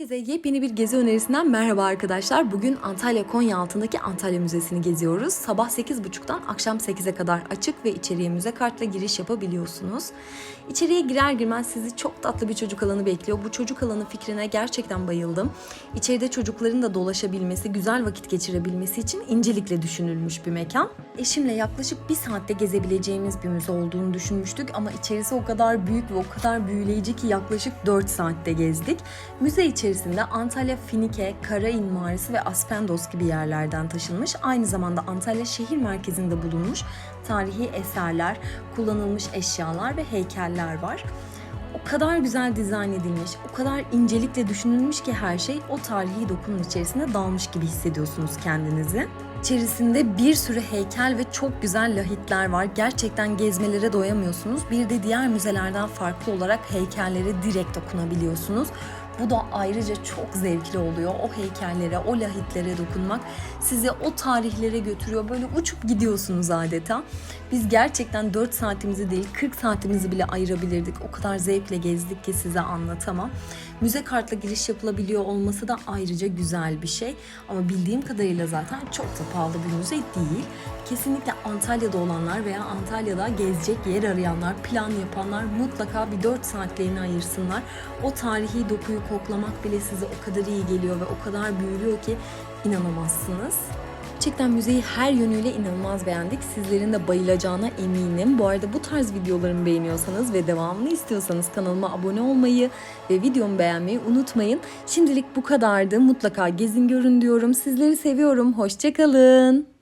Herkese yepyeni bir gezi önerisinden merhaba arkadaşlar. Bugün Antalya Konya altındaki Antalya Müzesi'ni geziyoruz. Sabah 8.30'dan akşam 8'e kadar açık ve içeriye müze kartla giriş yapabiliyorsunuz. İçeriye girer girmez sizi çok tatlı bir çocuk alanı bekliyor. Bu çocuk alanı fikrine gerçekten bayıldım. İçeride çocukların da dolaşabilmesi, güzel vakit geçirebilmesi için incelikle düşünülmüş bir mekan. Eşimle yaklaşık bir saatte gezebileceğimiz bir müze olduğunu düşünmüştük ama içerisi o kadar büyük ve o kadar büyüleyici ki yaklaşık 4 saatte gezdik. Müze içerisinde Antalya Finike, Karain Mağarası ve Aspendos gibi yerlerden taşınmış. Aynı zamanda Antalya şehir merkezinde bulunmuş tarihi eserler, kullanılmış eşyalar ve heykeller var. O kadar güzel dizayn edilmiş, o kadar incelikle düşünülmüş ki her şey o tarihi dokunun içerisinde dalmış gibi hissediyorsunuz kendinizi. İçerisinde bir sürü heykel ve çok güzel lahitler var. Gerçekten gezmelere doyamıyorsunuz. Bir de diğer müzelerden farklı olarak heykellere direkt dokunabiliyorsunuz. Bu da ayrıca çok zevkli oluyor. O heykellere, o lahitlere dokunmak sizi o tarihlere götürüyor. Böyle uçup gidiyorsunuz adeta. Biz gerçekten 4 saatimizi değil 40 saatimizi bile ayırabilirdik. O kadar zevkle gezdik ki size anlatamam. Müze kartla giriş yapılabiliyor olması da ayrıca güzel bir şey. Ama bildiğim kadarıyla zaten çok da pahalı bir müze değil. Kesinlikle Antalya'da olanlar veya Antalya'da gezecek yer arayanlar, plan yapanlar mutlaka bir 4 saatlerini ayırsınlar. O tarihi dokuyu koklamak bile size o kadar iyi geliyor ve o kadar büyülüyor ki inanamazsınız. Gerçekten müzeyi her yönüyle inanılmaz beğendik. Sizlerin de bayılacağına eminim. Bu arada bu tarz videolarımı beğeniyorsanız ve devamını istiyorsanız kanalıma abone olmayı ve videomu beğenmeyi unutmayın. Şimdilik bu kadardı. Mutlaka gezin görün diyorum. Sizleri seviyorum. Hoşçakalın.